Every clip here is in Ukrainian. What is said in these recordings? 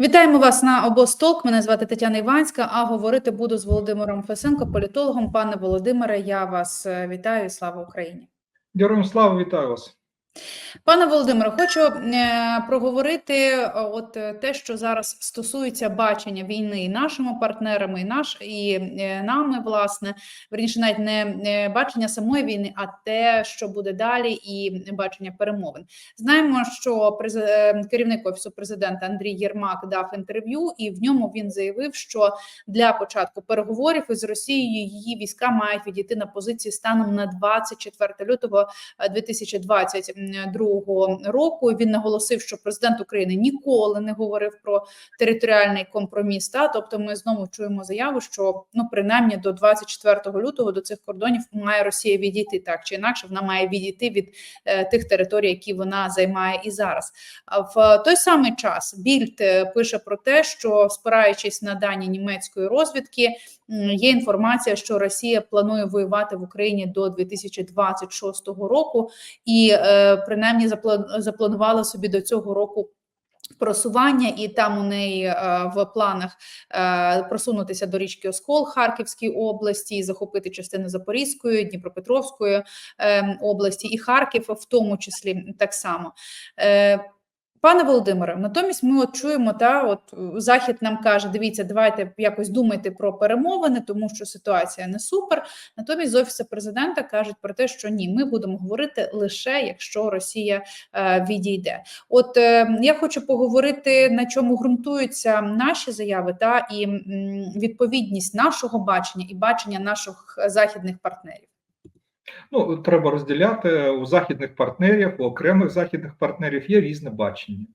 Вітаємо вас на обостолк. Мене звати Тетяна Іванська. А говорити буду з Володимиром Фесенко, політологом. Пане Володимире, я вас вітаю. вітаю. Слава Україні. Героям слава, вітаю вас. Пане Володимире, хочу е, проговорити е, от е, те, що зараз стосується бачення війни і нашими партнерами, і наш і нами, власне, верніше, навіть не бачення самої війни, а те, що буде далі, і бачення перемовин. Знаємо, що през- керівник офісу президента Андрій Єрмак дав інтерв'ю, і в ньому він заявив, що для початку переговорів із Росією її війська мають відійти на позиції станом на 24 лютого е, 2022 року. Він наголосив, що президент України ніколи не говорив про територіальний компроміс. Та тобто, ми знову чуємо заяву, що ну принаймні до 24 лютого до цих кордонів має Росія відійти так чи інакше. Вона має відійти від е, тих територій, які вона займає і зараз. А в той самий час Більд е, пише про те, що спираючись на дані німецької розвідки, є інформація, що Росія планує воювати в Україні до 2026 року, і е, принаймні запла- запланувала собі до цього року. Просування, і там у неї е, в планах е, просунутися до річки Оскол Харківській області, захопити частини Запорізької, Дніпропетровської е, області і Харків, в тому числі так само. Е, Пане Володимире, натомість ми от чуємо, та от е, захід нам каже: дивіться, давайте якось думайте про перемовини, тому що ситуація не супер. Натомість з офісу президента кажуть про те, що ні, ми будемо говорити лише якщо Росія е, відійде. От е, я хочу поговорити на чому ґрунтуються наші заяви та і м, відповідність нашого бачення і бачення наших західних партнерів. Ну, треба розділяти у західних партнерів, у окремих західних партнерів є різне бачення.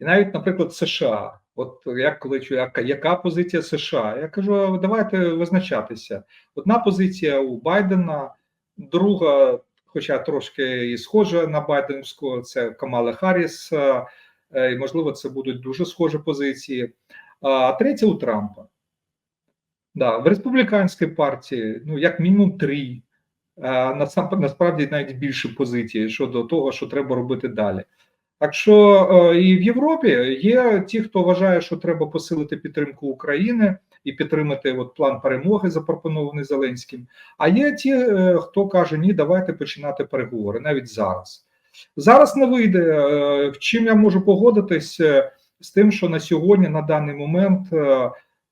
І навіть, наприклад, США. От як коли чую, яка, яка позиція США? Я кажу, давайте визначатися. Одна позиція у Байдена, друга, хоча трошки і схожа на Байденську, це Камала Харріс, е, і можливо, це будуть дуже схожі позиції. А третя у Трампа. Да, в республіканській партії, ну, як мінімум три. Е, насправді навіть більше позиції щодо того, що треба робити далі. Так що е, і в Європі є ті, хто вважає, що треба посилити підтримку України і підтримати от план перемоги, запропонований Зеленським. А є ті, е, хто каже, ні, давайте починати переговори навіть зараз. Зараз не вийде. В чим я можу погодитись з тим, що на сьогодні, на даний момент,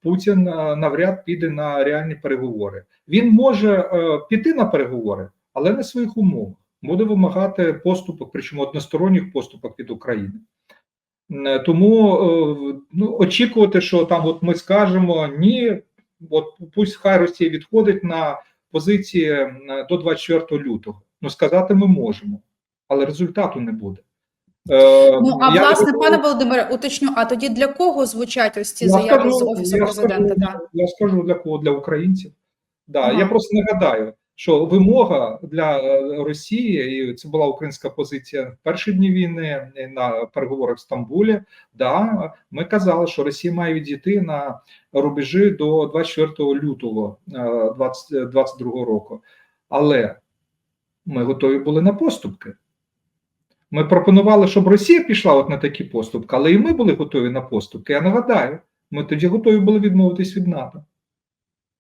Путін е, навряд піде на реальні переговори. Він може е, піти на переговори, але на своїх умовах буде вимагати поступок, причому односторонніх поступок від України. Е, Тому ну, очікувати, що там от ми скажемо ні, от пусть хай Росія відходить на позиції до 24 лютого. Ну сказати ми можемо, але результату не буде. Е, Ну а я власне, думаю- пане Володимире, уточню, а тоді для кого звучать ось ці я заяви скажу, з офісу я президента? Скажу, Да. Я скажу для кого для українців. Да, Ага. я просто нагадаю, що вимога для е, Росії, і це була українська позиція в перші дні війни на переговорах в Стамбулі. Да, ми казали, що Росія має відійти на рубежі до 24 лютого 2022 року. Але ми готові були на поступки. Ми пропонували, щоб Росія пішла от на такі поступки, але і ми були готові на поступки. Я нагадаю, ми тоді готові були відмовитись від НАТО.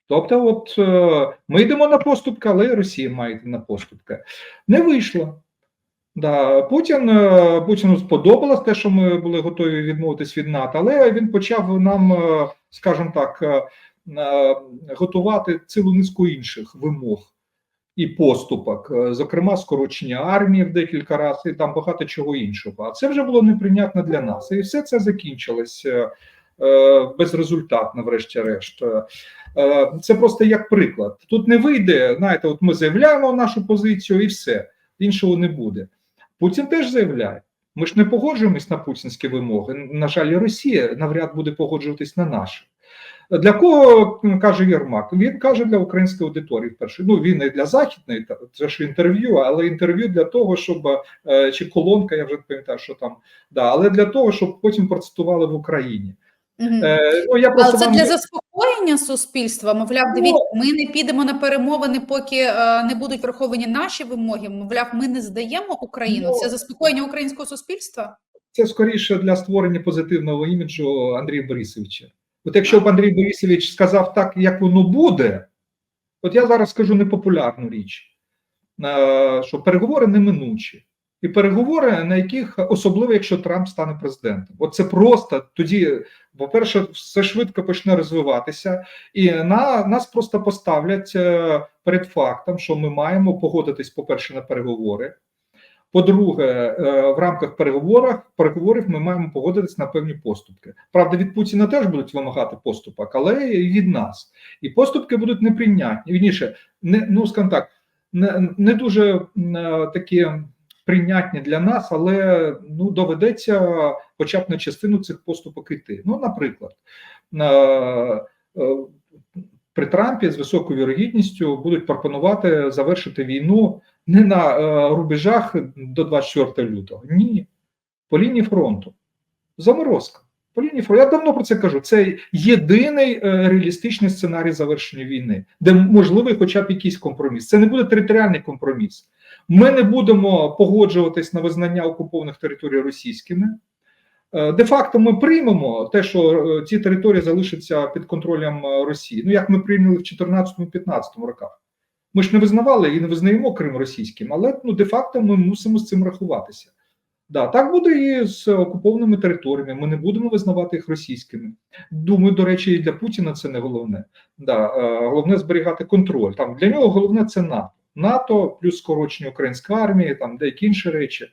Тобто, от е, ми йдемо на поступки, але і Росія має йти на поступки. Не вийшло. Да, Путін е, Путіну сподобалось те, що ми були готові відмовитись від НАТО, але він почав нам, е, скажімо так, готувати цілу низку інших вимог і поступок, е, зокрема, скорочення армії в декілька разів, і там багато чого іншого. А це вже було неприйнятно для нас. І все це закінчилось е, е, безрезультатно, врешті-решт. Це просто як приклад. Тут не вийде, знаєте, от ми заявляємо нашу позицію і все, іншого не буде. Путін теж заявляє. Ми ж не погоджуємось на путінські вимоги. На жаль, Росія навряд буде погоджуватись на наші. Для кого каже Єрмак? Він каже для української аудиторії вперше. Ну він і для західної, це ж інтерв'ю, але інтерв'ю для того, щоб е, чи колонка, я вже не пам'ятаю, що там, да, але для того, щоб потім процитували в Україні. Мгм. Е, ну я Але це вам- для заспокоєння суспільства. Мовляв, Ну, дивіться, ми не підемо на перемовини, поки е, не будуть враховані наші вимоги. Мовляв, ми не здаємо Україну. Ну, Це заспокоєння українського суспільства. це скоріше для створення позитивного іміджу Андрія Борисовича. От якщо б Андрій Борисович сказав так, як воно буде, от я зараз скажу непопулярну річ, е, що переговори неминучі. І переговори, на яких особливо, якщо Трамп стане президентом, от це просто тоді, по-перше, все швидко почне розвиватися, і на нас просто поставлять е, перед фактом, що ми маємо погодитись, по-перше, на переговори. По-друге, е, в рамках переговорів переговорів ми маємо погодитись на певні поступки. Правда, від Путіна теж будуть вимагати поступок, але і від нас. І поступки будуть неприйнятні. Вірніше, не ну скажімо так, не, не дуже е, такі прийнятні для нас, але ну доведеться хоча б на частину цих поступок йти. Ну, наприклад, е, при Трампі з високою вірогідністю будуть пропонувати завершити війну не на е, рубежах до 24 лютого. Ні, по лінії фронту. Заморозка. По лінії фронту. Я давно про це кажу. Це єдиний е, реалістичний сценарій завершення війни, де можливий хоча б якийсь компроміс. Це не буде територіальний компроміс. Ми не будемо погоджуватись на визнання окупованих територій російськими. Е, Де-факто ми приймемо те, що ці території залишаться під контролем Росії. Ну як ми прийняли в 2014-2015 роках. Ми ж не визнавали і не визнаємо Крим російським, але ну де-факто ми мусимо з цим рахуватися. Да, так буде і з окупованими територіями. Ми не будемо визнавати їх російськими. Думаю, до речі, і для Путіна це не головне. Да, е, головне зберігати контроль. Там для нього головне це НАТО. НАТО плюс скорочення української армії, там деякі інші речі.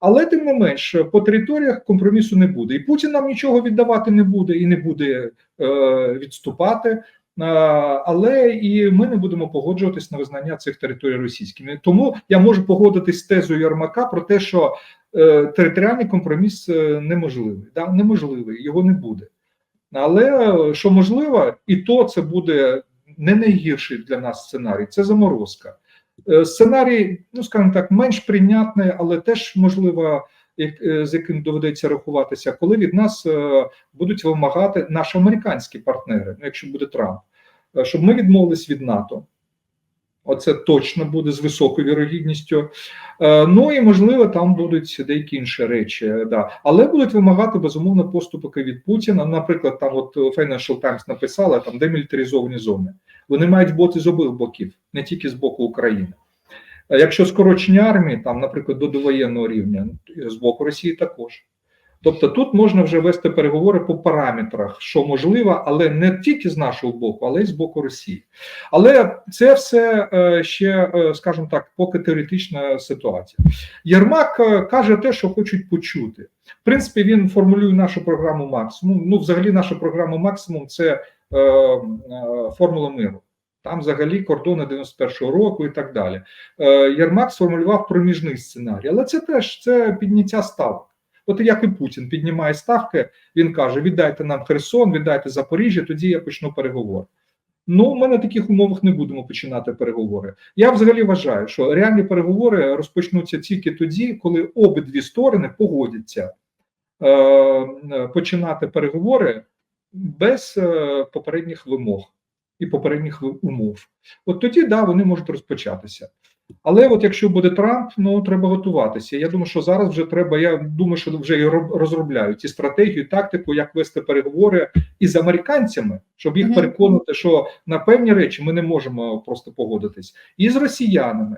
Але тим не менш, по територіях компромісу не буде. І Путін нам нічого віддавати не буде і не буде е, відступати. Але і ми не будемо погоджуватись на визнання цих територій російськими. Тому я можу погодитись з тезою Ярмака про те, що е, територіальний компроміс е, неможливий. Да? Неможливий, його не буде. Але е, що можливо, і то це буде не найгірший для нас сценарій це заморозка. Сценарій, ну скажімо так, менш прийнятний, але теж можливо, з яким доведеться рахуватися, коли від нас будуть вимагати наші американські партнери, ну якщо буде Трамп, щоб ми відмовились від НАТО. Оце точно буде з високою вірогідністю. Е, Ну і можливо, там будуть деякі інші речі, е, да. але будуть вимагати безумовно поступки від Путіна. Наприклад, там от Financial Times написала там демілітаризовані зони. Вони мають бути з обох боків, не тільки з боку України. Е, Якщо скорочення армії, там, наприклад, до довоєнного рівня, з боку Росії також. Тобто тут можна вже вести переговори по параметрах, що можливо, але не тільки з нашого боку, але й з боку Росії. Але це все е, ще, е, скажімо так, поки теоретична ситуація. Єрмак е, каже те, що хочуть почути. В принципі, він формулює нашу програму максимум. Ну, взагалі, наша програма максимум це формула миру. Там взагалі кордони 91-го року і так далі. Єрмак сформулював проміжний сценарій, але це теж це підняття ставок. От як і Путін піднімає ставки, він каже: віддайте нам Херсон, віддайте Запоріжжя, тоді я почну переговори. Ну, ми на таких умовах не будемо починати переговори. Я взагалі вважаю, що реальні переговори розпочнуться тільки тоді, коли обидві сторони погодяться е, починати переговори без е, попередніх вимог і попередніх умов. От тоді да, вони можуть розпочатися. Але от якщо буде Трамп, ну треба готуватися. Я думаю, що зараз вже треба. Я думаю, що вже і розробляють і стратегію, і тактику, як вести переговори із американцями, щоб їх переконати, що на певні речі ми не можемо просто погодитись, і з росіянами.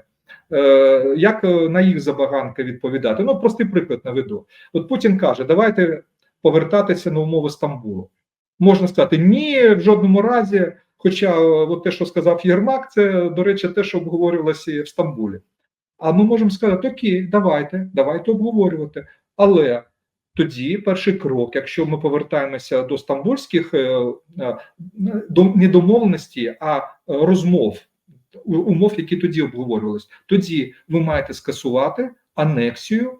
Е, як е, на їх забаганки відповідати? Ну, простий приклад наведу. От Путін каже: давайте повертатися на умови Стамбулу. Можна сказати, ні, в жодному разі. Хоча е, от те, що сказав Єрмак, це, до речі, те, що обговорювалося в Стамбулі. А ми можемо сказати: окей, давайте, давайте обговорювати. Але тоді перший крок, якщо ми повертаємося до стамбульських е, е, до не домовленості, а розмов, умов, які тоді обговорювалися, тоді ви маєте скасувати анексію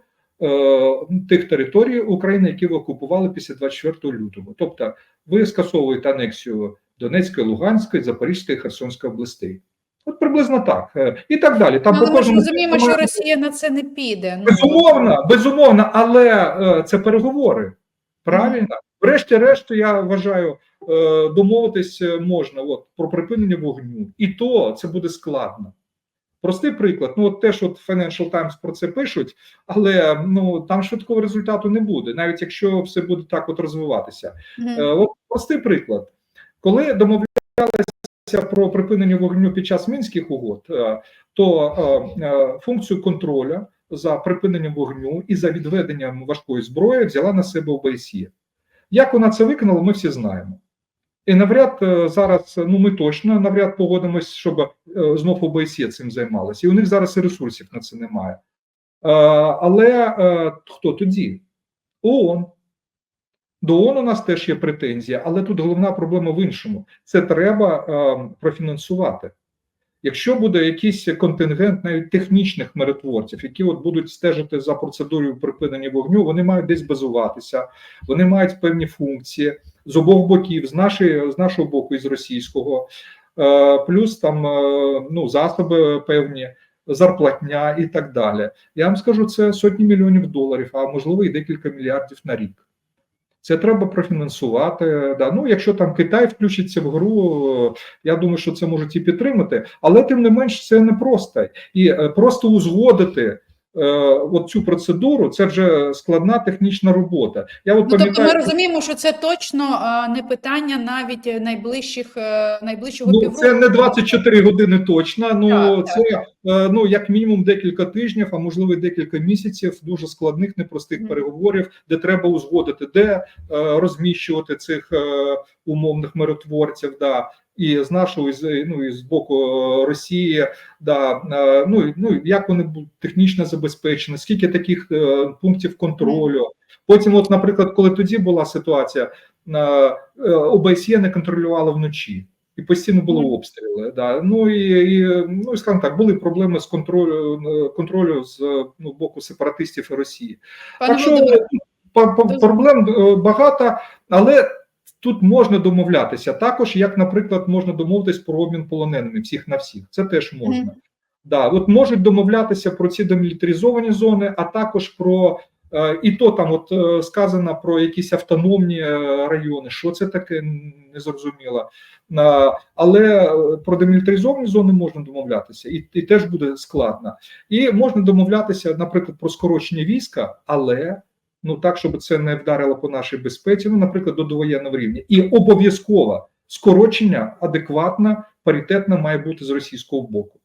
тих територій України, які ви окупували після 24 лютого. Тобто, ви скасовуєте анексію Донецької, Луганської, Запорізької, Херсонської областей. От приблизно так. Е, І так далі. Там по але ми ж кожному- розуміємо, що Росія на це не піде. Ну, Безумовно, безумовно, але е, це переговори. Правильно? Врешті-решт, я вважаю, е, домовитись можна от, про припинення вогню. І то це буде складно. Простий приклад. Ну, от теж от Financial Times про це пишуть, але ну там швидкого результату не буде, навіть якщо все буде так от розвиватися. Мгм. Е, От простий приклад, коли домовлялися про припинення вогню під час мінських угод, е, то е, е, функцію контролю за припиненням вогню і за відведенням важкої зброї взяла на себе ОБСЄ. Як вона це виконала, ми всі знаємо. І навряд зараз, ну ми точно навряд погодимось, щоб знов ОБСЄ цим займалося. І у них зараз і ресурсів на це немає. Але хто тоді? ООН. До ООН у нас теж є претензія, але тут головна проблема в іншому: це треба е, профінансувати. Якщо буде якийсь контингент навіть технічних миротворців, які от будуть стежити за процедурою припинення вогню, вони мають десь базуватися, вони мають певні функції з обох боків, з нашої з нашого боку і з російського, е, плюс там е, ну засоби певні. Зарплатня і так далі. Я вам скажу, це сотні мільйонів доларів, а можливо і декілька мільярдів на рік. Це треба профінансувати. Да. Ну, якщо там Китай включиться в гру, я думаю, що це можуть і підтримати, але тим не менш це непросто. І е, просто узгодити от цю процедуру це вже складна технічна робота. Я от Ну, тобто ми розуміємо, що це точно не питання навіть е, найближчих е, найближчого Ну, півроку. це не 24 години точно. Ну Так, це е, ну як мінімум декілька тижнів, а можливо декілька місяців дуже складних, непростих Мгм. переговорів, де треба узгодити, де е, розміщувати цих е, умовних миротворців. Да. І з нашого і з ну і з боку е, Росії, да е, ну ну як вони будуть технічно забезпечені, скільки таких е, пунктів контролю. Потім, от, наприклад, коли тоді була ситуація, е, ОБСЄ не контролювала вночі. І постійно були обстріли. Да. Ну і, і ну скажімо так, були проблеми з контролю контролю з ну, боку сепаратистів і Росії. Пане так що по- проблем багато, але тут можна домовлятися. Також, як, наприклад, можна домовитись про обмін полоненими всіх на всіх. Це теж можна. Мгм. Да, от можуть домовлятися про ці демілітаризовані зони, а також про е, і то там, от е, сказано про якісь автономні е, райони. Що це таке? Не зрозуміло. Е, Але е, про демілітаризовані зони можна домовлятися, і, і теж буде складно. І можна домовлятися, наприклад, про скорочення війська, але ну так, щоб це не вдарило по нашій безпеці, ну, наприклад, до довоєнного рівня. І обов'язково скорочення адекватно, паритетно має бути з російського боку.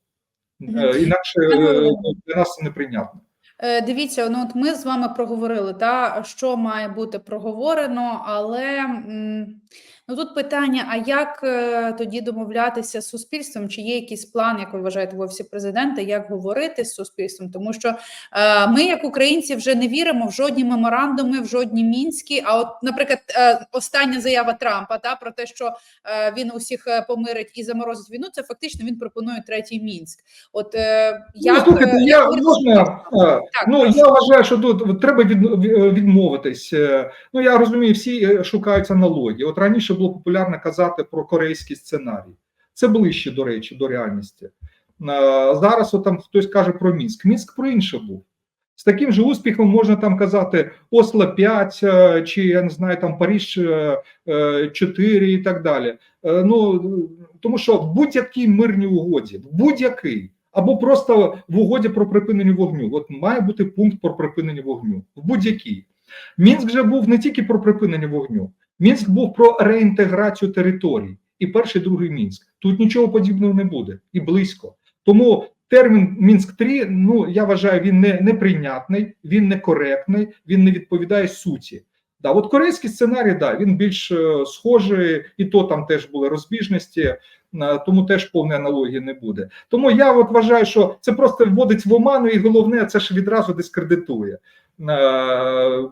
Е, Інакше е, ну, для нас це неприйнятно. Е, Дивіться, ну от ми з вами проговорили, та що має бути проговорено, але ну тут питання: а як е, тоді домовлятися з суспільством? Чи є якийсь план, як ви вважаєте, в офісі президента, як говорити з суспільством? Тому що е, ми, як українці, вже не віримо в жодні меморандуми, в жодні мінські. А от, наприклад, е, остання заява Трампа та про те, що е, він усіх е, помирить і заморозить війну, це фактично він пропонує третій мінськ. От е, Ну, слухайте, е, я як говорити можна. Так, Ну прошу. я вважаю, що тут треба від, від- відмовитись. Ну я розумію, всі е, шукають аналогії. От раніше було популярно казати про корейський сценарій. Це ближче, до речі, до реальності. Е, Зараз от там хтось каже про Мінськ. Мінськ про інше був. З таким же успіхом можна там казати Осло 5, е, чи я не знаю, там Паріж е, е, 4 і так далі. Е, Ну тому що в будь-якій мирній угоді, в будь-який, або просто в угоді про припинення вогню, от має бути пункт про припинення вогню. В будь-якій. Мінськ же був не тільки про припинення вогню, Мінськ був про реінтеграцію територій. І перший, другий Мінськ. Тут нічого подібного не буде і близько. Тому термін Мінськ 3 ну я вважаю, він не неприйнятний, він некоректний, він не відповідає суті. Да, от корейський сценарій, да, він більш е, схожий, і то там теж були розбіжності, е, тому теж повної аналогії не буде. Тому я от вважаю, що це просто вводить в оману, і головне, це ж відразу дискредитує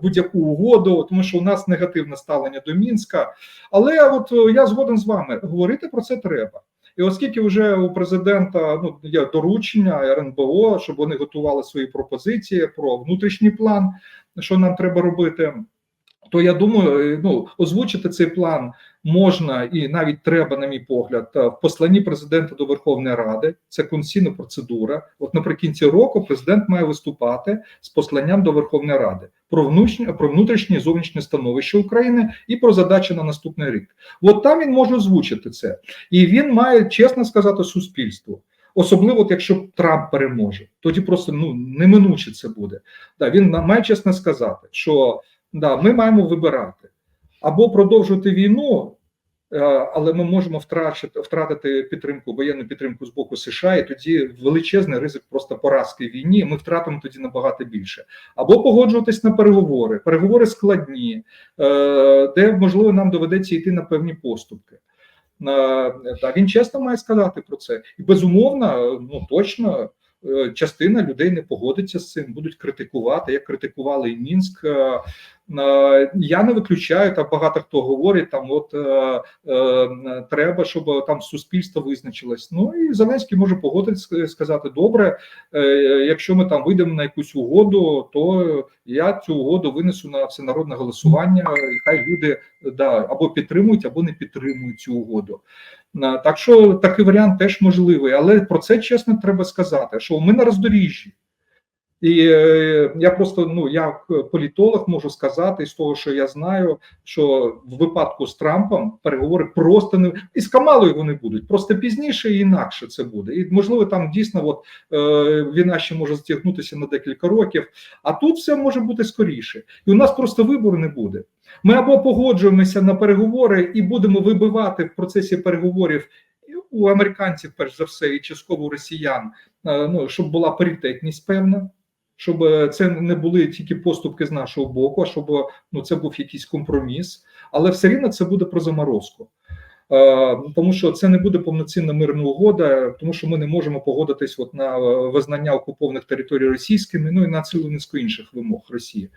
будь-яку угоду, тому що у нас негативне ставлення до Мінська. Але от е, я згоден з вами, говорити про це треба. І оскільки вже у президента ну є доручення РНБО, щоб вони готували свої пропозиції про внутрішній план, що нам треба робити. То я думаю, ну озвучити цей план можна і навіть треба, на мій погляд, е, в посланні президента до Верховної Ради. Це конституційна процедура. От наприкінці року президент має виступати з посланням до Верховної Ради про внутрішнє, про внутрішнє зовнішнє становище України і про задачі на наступний рік. От там він може озвучити це, і він має чесно сказати суспільству. Особливо, от якщо Трамп переможе, тоді просто ну неминуче це буде. Да, він має чесно сказати, що да, ми маємо вибирати або продовжувати війну, е, але ми можемо втрачити, втратити підтримку, воєнну підтримку з боку США, і тоді величезний ризик просто поразки війні. Ми втратимо тоді набагато більше. Або погоджуватись на переговори. Переговори складні, е, де можливо нам доведеться йти на певні поступки. Е, Та він чесно має сказати про це, і безумовно, ну точно. Е, Частина людей не погодиться з цим, будуть критикувати, як критикували і Мінськ. Е, е, Я не виключаю, там багато хто говорить, там от треба, щоб там суспільство визначилось. Ну і Зеленський може погодитися сказати: добре, якщо ми там вийдемо на якусь угоду, то я цю угоду винесу на всенародне голосування. І хай люди да або підтримують, або не підтримують цю угоду. Так що такий варіант теж можливий, але про це чесно треба сказати, що ми на роздоріжжі. І е, я просто ну як політолог можу сказати з того, що я знаю, що в випадку з Трампом переговори просто не і з Камалою вони будуть просто пізніше і інакше це буде. І можливо, там дійсно от е, війна ще може затягнутися на декілька років, а тут все може бути скоріше, і у нас просто вибору не буде. Ми або погоджуємося на переговори і будемо вибивати в процесі переговорів у американців, перш за все, і частково росіян, е, ну щоб була паритетність певна. Щоб е, це не були тільки поступки з нашого боку, а щоб ну це був якийсь компроміс, але все рівно це буде про заморозку. Е, тому що це не буде повноцінна мирна угода, тому що ми не можемо погодитись от на е, визнання окупованих територій російськими, ну і на цілу низку інших вимог Росії.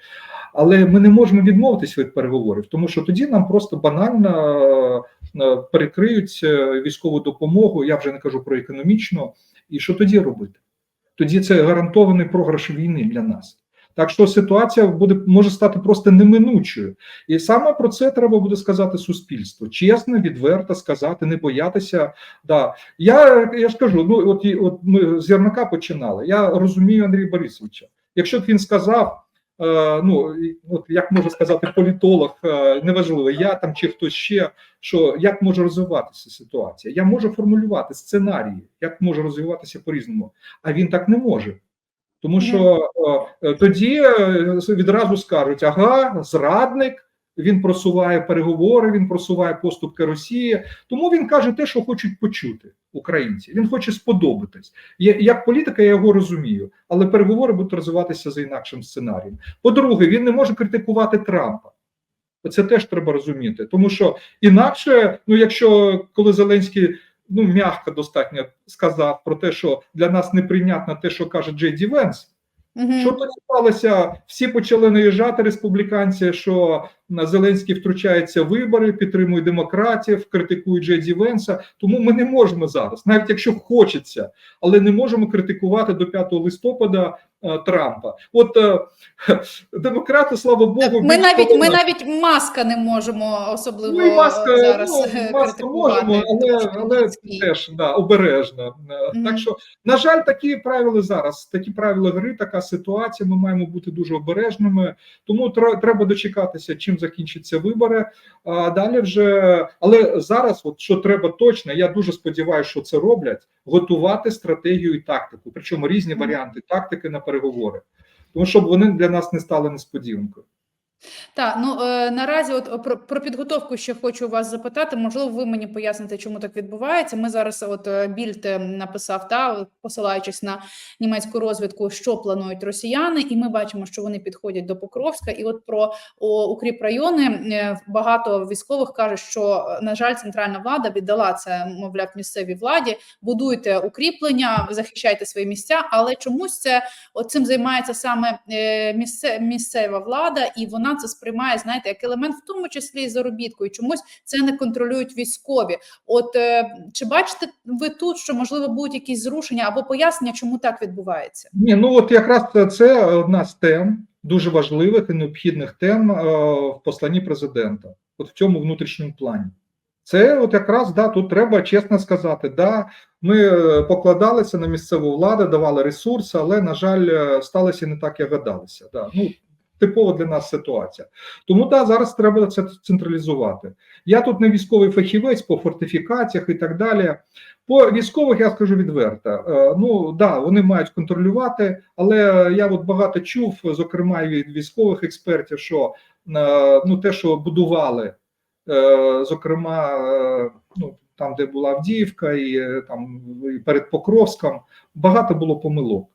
Але ми не можемо відмовитись від переговорів, тому що тоді нам просто банально перекриють військову допомогу. Я вже не кажу про економічну. І що тоді робити? Тоді це гарантований програш війни для нас. Так що ситуація буде може стати просто неминучою, і саме про це треба буде сказати суспільству. Чесно, відверто сказати, не боятися. Да я я ж кажу, ну от і от ми з Ярмака починали. Я розумію Андрія Борисовича. Якщо б він сказав, ну от як може сказати політолог, е, неважливо, я там чи хтось ще, що як може розвиватися ситуація, я можу формулювати сценарії, як може розвиватися по різному, а він так не може. Тому що е, е, тоді е, відразу скажуть: ага, зрадник. Він просуває переговори, він просуває поступки Росії. Тому він каже те, що хочуть почути українці. Він хоче сподобатись. Як політика, я його розумію, але переговори будуть розвиватися за інакшим сценарієм. По-друге, він не може критикувати Трампа. Це теж треба розуміти, тому що інакше, ну якщо коли Зеленський ну м'яко достатньо сказав про те, що для нас неприйнятно те, що каже Джей Ді Венс. Мгм. Що тоді сталося? Всі почали наїжджати республіканці, що Зеленський втручається в вибори, підтримує демократів, критикує Джеді Венса. Тому ми не можемо зараз, навіть якщо хочеться, але не можемо критикувати до 5 листопада Трампа. От е, демократи, слава Богу, Ми навіть ми навіть маска не можемо особливо Ну, і маска, е, зараз ну, е, маска можемо, але, але теж да, обережно. Е, Мгм. Так що, на жаль, такі правила зараз, такі правила гри, така ситуація. Ми маємо бути дуже обережними. Тому тре- треба дочекатися, чим закінчаться вибори. А далі вже, але зараз, от що треба точно, я дуже сподіваюся, що це роблять: готувати стратегію і тактику, причому різні Мгм. варіанти тактики на переговори, тому щоб вони для нас не стали несподіванкою. Так, ну е, наразі, от про, про підготовку ще хочу вас запитати. Можливо, ви мені поясните, чому так відбувається. Ми зараз, от е, Більд е, написав, та посилаючись на німецьку розвідку, що планують росіяни, і ми бачимо, що вони підходять до Покровська. І от про о, укріп райони е, багато військових кажуть, що е, на жаль, центральна влада віддала це, мовляв, місцевій владі. Будуйте укріплення, захищайте свої місця, але чомусь це от цим займається саме е, місце, місцева влада, і вона це сприймає, знаєте, як елемент, в тому числі і заробітку, і чомусь це не контролюють військові. От е, чи бачите ви тут, що можливо будуть якісь зрушення або пояснення, чому так відбувається? Ні, ну от якраз це одна з тем дуже важливих і необхідних тем е, в посланні президента, от в цьому внутрішньому плані. Це от якраз да, тут треба чесно сказати, да, ми е, покладалися на місцеву владу, давали ресурси, але на жаль, сталося не так, як гадалося. Да. Ну типова для нас ситуація. Тому да, зараз треба це централізувати. Я тут не військовий фахівець по фортифікаціях і так далі. По військових я скажу відверто. е, Ну да, вони мають контролювати, але я от багато чув, зокрема від військових експертів, що е, ну те, що будували, е, зокрема, ну там, де була Авдіївка, і там і перед Покровськом, багато було помилок,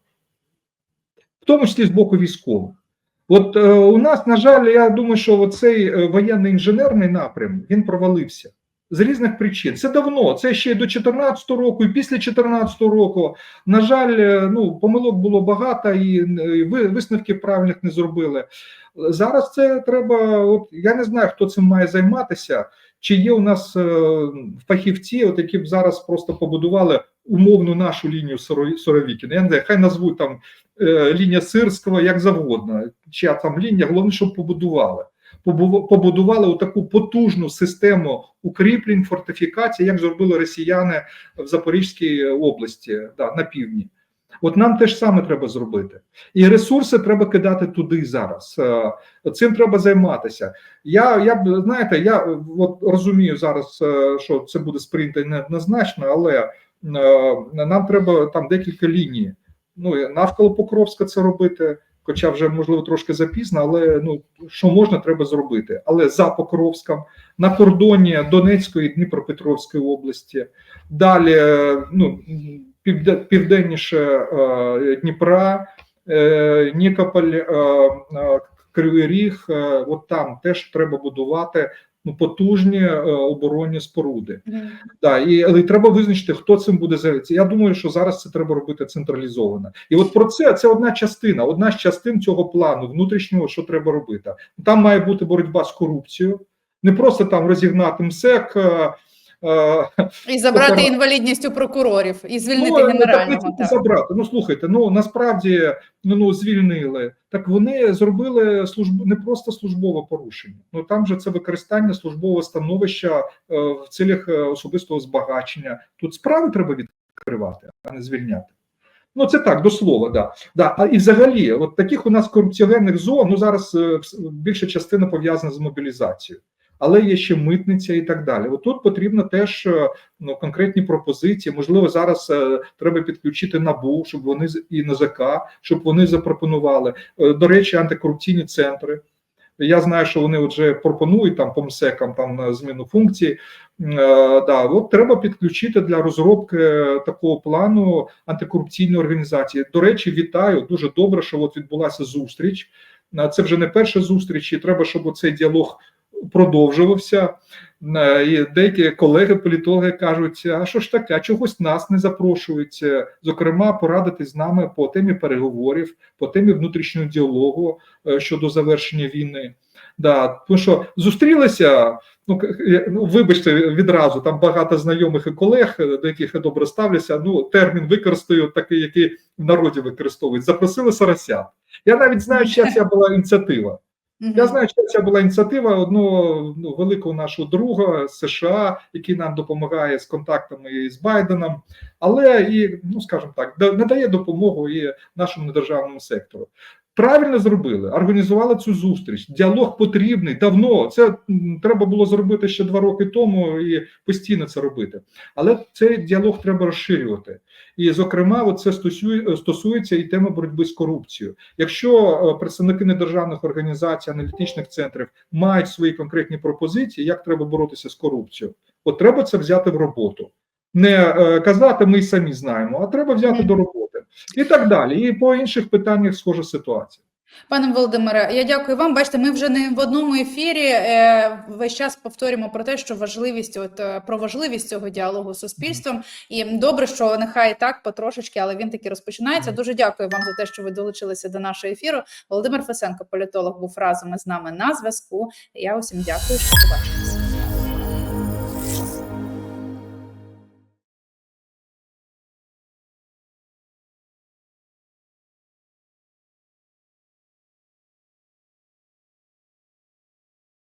в тому числі з боку військових. От е, у нас, на жаль, я думаю, що цей е, воєнний інженерний напрям він провалився з різних причин. Це давно, це ще до 2014 року, і після 2014 року. На жаль, е, ну помилок було багато, і е, ви- висновків правильних не зробили. Зараз це треба. От я не знаю, хто цим має займатися. Чи є у нас е, фахівці, от які б зараз просто побудували умовну нашу лінію Соро- Соровікіна? Я не знаю, хай назвуть там лінія Сирського, як завгодно, чия там лінія, головне, щоб побудували. Побу- Побудували таку потужну систему укріплень, фортифікацій, як зробили росіяни в Запорізькій області, да, на півдні. От нам теж саме треба зробити. І ресурси треба кидати туди зараз. Е, Цим треба займатися. Я, я знаєте, я е, от розумію зараз, е, що це буде сприйнято неоднозначно, але е, нам треба там декілька ліній. Ну навколо Покровська це робити, хоча вже можливо трошки запізно, але ну що можна, треба зробити. Але за Покровськом, на кордоні Донецької і Дніпропетровської області, далі е, ну південніше е, Дніпра, е, Нікополь, Кривий Ріг. От там теж треба будувати ну потужні е, оборонні споруди. Мгм. Да, і але треба визначити, хто цим буде займатися. Я думаю, що зараз це треба робити централізовано. І от про це це одна частина, одна з частин цього плану внутрішнього, що треба робити. Там має бути боротьба з корупцією, не просто там розігнати МСЕК. Е, І забрати Тобто- інвалідність у прокурорів і звільнити Ну, генерального. тільки Так. забрати. Ну слухайте, ну насправді ну, ну звільнили. Так вони зробили службу не просто службове порушення. Ну там же це використання службового становища е, в цілях е, особистого збагачення. Тут справи треба відкривати, а не звільняти. Ну це так до слова, да. Да. А і взагалі, от таких у нас корупціогенних зон ну зараз е, більша частина пов'язана з мобілізацією. Але є ще митниця і так далі. От тут потрібно теж е, ну, конкретні пропозиції. Можливо, зараз е, треба підключити набу, щоб вони і НЗК, щоб вони запропонували. Е, до речі, антикорупційні центри. Я знаю, що вони вже пропонують там по МСЕКам там на зміну функцій. Е, да, от треба підключити для розробки такого плану антикорупційної організації. До речі, вітаю дуже добре, що от відбулася зустріч. Е, Це вже не перша зустріч, і треба, щоб цей діалог продовжувався. Е, І деякі колеги, політологи кажуть: а що ж таке, чогось нас не запрошують, зокрема, порадити з нами по темі переговорів, по темі внутрішнього діалогу е, щодо завершення війни. Да, тому що зустрілися. Ну, ну вибачте, відразу там багато знайомих і колег, е, до яких я добре ставлюся. Ну, термін використаю такий, який в народі використовують. Запросили соросят. Я навіть знаю, чия це була ініціатива. Я знаю, що це була ініціатива одного ну, великого нашого друга США, який нам допомагає з контактами з Байденом, але і, ну скажімо так, да- надає допомогу і нашому недержавному сектору. Правильно зробили, організували цю зустріч. Діалог потрібний давно. Це треба було зробити ще два роки тому і постійно це робити. Але цей діалог треба розширювати. І, зокрема, от це стосує- стосується і теми боротьби з корупцією. Якщо е, представники недержавних організацій, аналітичних центрів мають свої конкретні пропозиції, як треба боротися з корупцією, от треба це взяти в роботу. Не е, казати, ми самі знаємо, а треба взяти до роботи і так далі. І по інших питаннях схожа ситуація. Пане Володимире, я дякую вам. Бачите, ми вже не в одному ефірі е, весь час повторюємо про те, що важливість, от е, про важливість цього діалогу з суспільством. І добре, що нехай так потрошечки, але він таки розпочинається. Дуже дякую вам за те, що ви долучилися до нашого ефіру. Володимир Фесенко, політолог, був разом із нами на зв'язку. Я усім дякую, що побачилися.